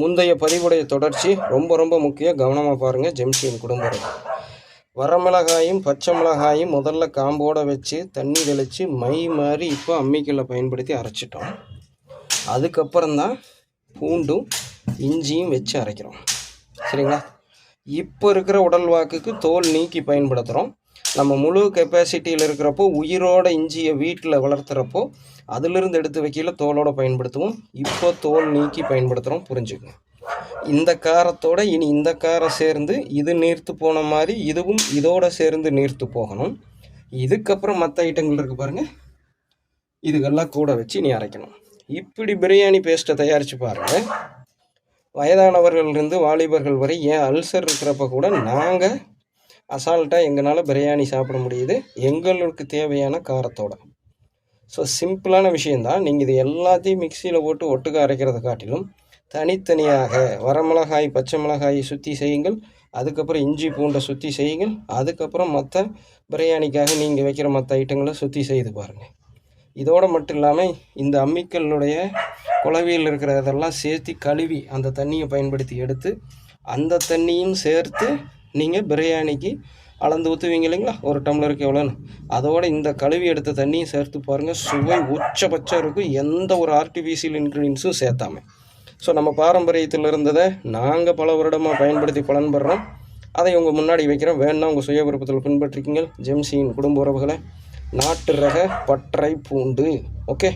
முந்தைய பதிவுடைய தொடர்ச்சி ரொம்ப ரொம்ப முக்கியம் கவனமாக பாருங்கள் ஜெம்சியின் குடும்பம். வரமிளகாயும் பச்சை மிளகாயும் முதல்ல காம்போட வச்சு தண்ணி தெளித்து மை மாதிரி இப்போ அம்மிக்கல்லை பயன்படுத்தி அரைச்சிட்டோம். அதுக்கப்புறம் தான் பூண்டும் இஞ்சியும் வச்சு அரைக்கிறோம். சரிங்களா? இப்போ இருக்கிற உடல் வாக்குக்கு தோல் நீக்கி பயன்படுத்துகிறோம் நம்ம முழு கெப்பாசிட்டியில் இருக்கிறப்போ உயிரோட இஞ்சியை வீட்டில் வளர்த்துறப்போ அதிலிருந்து எடுத்து வைக்கல தோலோடு பயன்படுத்துவோம். இப்போ தோல் நீக்கி பயன்படுத்துகிறோம் புரிஞ்சுக்கணும் இந்த காரத்தோட இனி இந்த காரம் சேர்ந்து இது நீர்த்து போன மாதிரி இதுவும் இதோட சேர்ந்து நீர்த்து போகணும். இதுக்கப்புறம் மற்ற ஐட்டங்கள் இருக்குது பாருங்கள் இதுக்கெல்லாம் கூட வச்சு நீ அரைக்கணும். இப்படி பிரியாணி பேஸ்ட்டை தயாரித்து பாருங்கள் வயதானவர்கள்லேருந்து வாலிபர்கள் வரை ஏன் அல்சர் இருக்கிறப்ப கூட நாங்கள் அசால்ட்டாக எங்களால் பிரியாணி சாப்பிட முடியுது. எங்களுக்கு தேவையான காரத்தோட. ஸோ சிம்பிளான விஷயந்தான் நீங்கள் இது எல்லாத்தையும் மிக்சியில் போட்டு ஒட்டுக்க அரைக்கிறத காட்டிலும் தனித்தனியாக வரமிளகாய் பச்சை மிளகாய் சுற்றி செய்யுங்கள். அதுக்கப்புறம் இஞ்சி பூண்டை சுற்றி செய்யுங்கள். அதுக்கப்புறம் மற்ற பிரியாணிக்காக நீங்கள் வைக்கிற மற்ற ஐட்டங்களை சுற்றி செய்து பாருங்கள் இதோடு மட்டும் இல்லாமல் இந்த அம்மிக்கல்லுடைய குளவியில் இருக்கிறதெல்லாம் சேர்த்து கழுவி அந்த தண்ணியை பயன்படுத்தி எடுத்து அந்த தண்ணியும் சேர்த்து நீங்கள் பிரியாணிக்கு அளந்து ஊற்றுவீங்க இல்லைங்களா? ஒரு டம்ளருக்கு எவ்வளோன்னு அதோட இந்த கழுவி எடுத்த தண்ணியும் சேர்த்து பாருங்கள் சுவை உச்சபட்சம் இருக்கும். எந்த ஒரு ஆர்டிஃபிஷியல் இன்க்ரீடியன்ஸும் சேர்த்தாம. ஸோ நம்ம பாரம்பரியத்தில் இருந்ததை நாங்கள் பல வருடமாக பயன்படுத்தி பலன்படுறோம் அதை உங்கள் முன்னாடி வைக்கிறோம். வேணா உங்கள் சுய விருப்பத்தில் பின்பற்றிக்கிங்க. ஜெம்சியின் குடும்ப உறவுகளை நாட்டு ரக பற்றை பூண்டு. ஓகே